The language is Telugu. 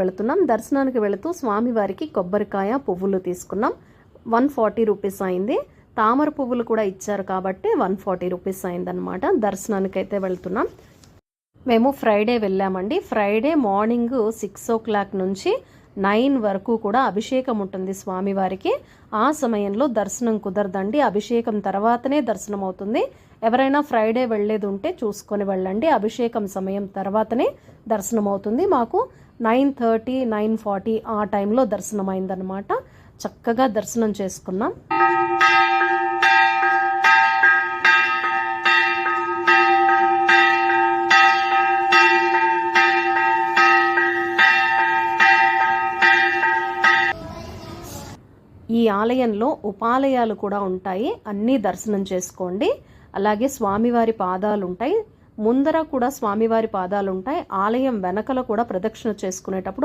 వెళుతున్నాం. దర్శనానికి వెళుతూ స్వామివారికి కొబ్బరికాయ పువ్వులు తీసుకున్నాం. వన్ ఫార్టీ రూపీస్ అయింది. తామర పువ్వులు కూడా ఇచ్చారు కాబట్టి వన్ ఫార్టీ రూపీస్ అయిందనమాట దర్శనానికి అయితే వెళ్తున్నాం. మేము ఫ్రైడే వెళ్ళామండి. Friday morning six o'clock నుంచి నైన్ వరకు కూడా అభిషేకం ఉంటుంది స్వామివారికి. ఆ సమయంలో దర్శనం కుదరదండి. అభిషేకం తర్వాతనే దర్శనం అవుతుంది. ఎవరైనా ఫ్రైడే వెళ్ళేది ఉంటే చూసుకొని వెళ్ళండి. అభిషేకం సమయం తర్వాతనే దర్శనం అవుతుంది. మాకు నైన్ థర్టీ నైన్ ఫార్టీ ఆ టైంలో దర్శనం అయిందనమాట చక్కగా దర్శనం చేసుకున్నాం. ఈ ఆలయంలో ఉపాలయాలు కూడా ఉంటాయి. అన్నీ దర్శనం చేసుకోండి. అలాగే స్వామివారి పాదాలు ఉంటాయి ముందర కూడా స్వామివారి పాదాలు ఉంటాయి ఆలయం వెనకల కూడా ప్రదక్షిణ చేసుకునేటప్పుడు